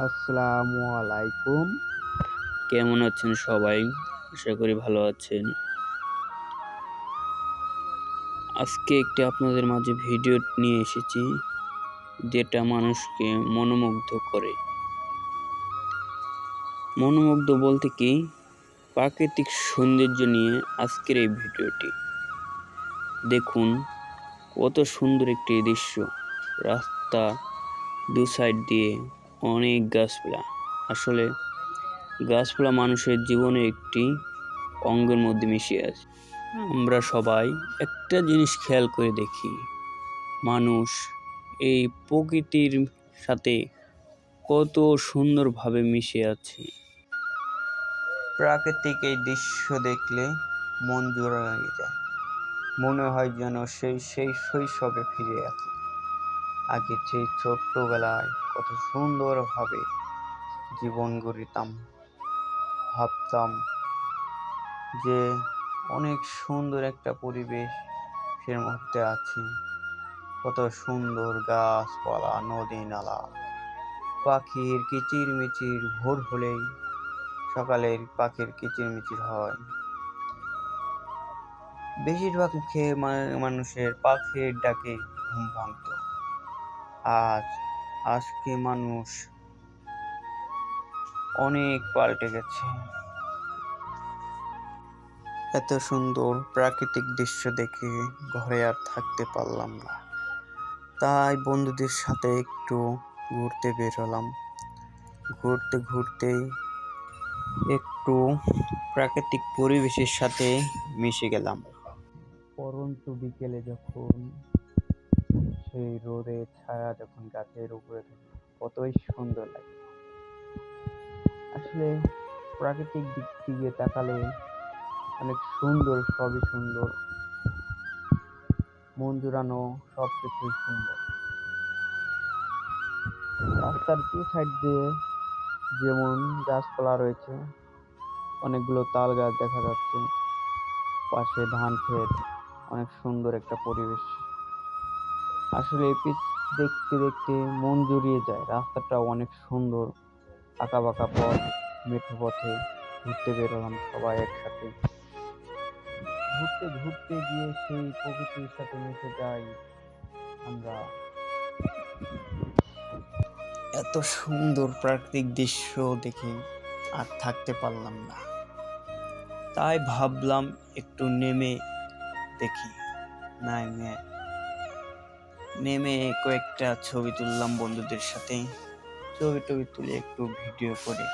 আসসালামু আলাইকুম। কেমন আছেন সবাই? আশা করি ভালো আছেন। আজকে একটি আপনাদের মাঝে ভিডিও নিয়ে এসেছি, যেটা মানুষকে মনোমুগ্ধ করে। মনোমুগ্ধ বলতে কি? প্রাকৃতিক সৌন্দর্য নিয়ে আজকের এই ভিডিওটি। দেখুন, কত সুন্দর একটি দৃশ্য। রাস্তা দু সাইড দিয়ে অনেক গাছপালা। আসলে গাছপালা মানুষের জীবনে একটি অঙ্গের মধ্যে মিশে আছে। আমরা সবাই একটা জিনিস খেয়াল করে দেখি, মানুষ এই প্রকৃতির সাথে কত সুন্দরভাবে মিশে আছে। প্রাকৃতিক এই দৃশ্য দেখলে মন জোড়া লাগে যায়। মনে হয় যেন সেই সেই শৈশবে ফিরে আছে। আগে সেই ছোট্টবেলায় কত সুন্দরভাবে জীবন গড়িতাম। ভাবতাম যে অনেক সুন্দর একটা পরিবেশ পরিবেশের মধ্যে আছি। কত সুন্দর গাছপালা, নদী, নালা। পাখির কিচির মিচির ভোর হলেই সকালের পাখির কিচির মিচির হয়। বেশিরভাগ মুখে মানুষের পাখির ডাকে ঘুম ভাঙত। আজ আজকে মানুষ অনেক পাল্টে গেছে। এত সুন্দর প্রাকৃতিক দৃশ্য দেখে ঘরে আর থাকতে পারলাম না। তাই বন্ধুদের সাথে একটু ঘুরতে বের হলাম। ঘুরতে ঘুরতে একটু প্রাকৃতিক পরিবেশের সাথে মিশে গেলাম। পরন্তু বিকেলে যখন সেই রোদের ছায়া যখন গাছের উপরে থাকে, কতই সুন্দর লাগে। আসলে প্রাকৃতিক দিক দিয়ে তাকালে অনেক সুন্দর, সবই সুন্দর। মন জুড়ানো সব কিছুই সুন্দর। রাস্তার দু সাইড দিয়ে যেমন গাছপালা রয়েছে, অনেকগুলো তাল গাছ দেখা যাচ্ছে। পাশে ধান ক্ষেত, অনেক সুন্দর একটা পরিবেশ। আসলে এই পিচ দেখতে দেখতে মন জুড়িয়ে যায়। রাস্তাটা অনেক সুন্দর। আঁকা বাঁকা পথ, মেঠো পথে ঘুরতে বেরোলাম সবাই একসাথে। ঘুরতে ঘুরতে গিয়ে সেই প্রকৃতির সাথে মিশে যাই আমরা। এত সুন্দর প্রাকৃতিক দৃশ্য দেখে আর থাকতে পারলাম না। তাই ভাবলাম একটু নেমে দেখি। নেমে নেমে কয়েকটা ছবি তুললাম বন্ধুদের সাথে। ছবি টবি তুলে একটু ভিডিও করে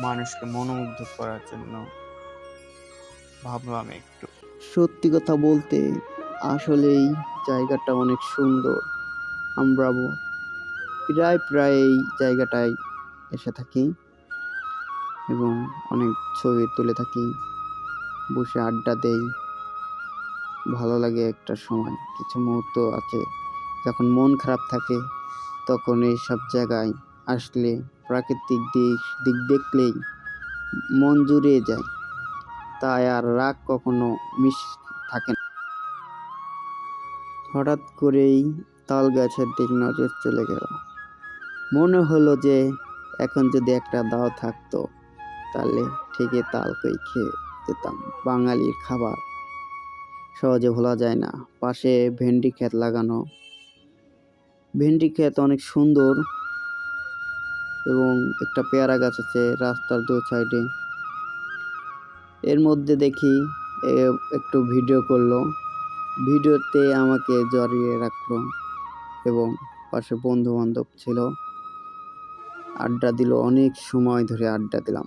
মানুষকে মনোমুগ্ধ করার জন্য ভাবলাম একটু। সত্যি কথা বলতে আসলেই জায়গাটা অনেক সুন্দর। আমরা প্রায় প্রায় এই জায়গাটায় এসে থাকি এবং অনেক ছবি তুলে থাকি। বসে আড্ডা দেই। ভালো লাগে একটা সময়, কিছু মুহূর্ত আছে। যখন মন খারাপ থাকে, তখন এই সব জায়গায় আসলে প্রাকৃতিক দিক দিক দেখলেই মন জুড়িয়ে যায়। তাই আর রাগ কখনো মিশ থাকে না। হঠাৎ করেই তাল গাছের দিক নজর চলে গেল। মনে হলো যে এখন যদি একটা দাও থাকতো, তাহলে ঠিকই তাল কই খেয়ে যেতাম। বাঙালির খাবার সহজে ভোলা যায় না। পাশে ভেন্ডি ক্ষেত লাগানো ভেন্ডি ক্ষেত অনেক সুন্দর এবং একটা পেয়ারা গাছ আছে রাস্তার দু সাইডে। এর মধ্যে দেখি একটু ভিডিও করল। ভিডিওতে আমাকে জড়িয়ে রাখল এবং পাশে বন্ধু বান্ধব ছিল। আড্ডা দিল, অনেক সময় ধরে আড্ডা দিলাম।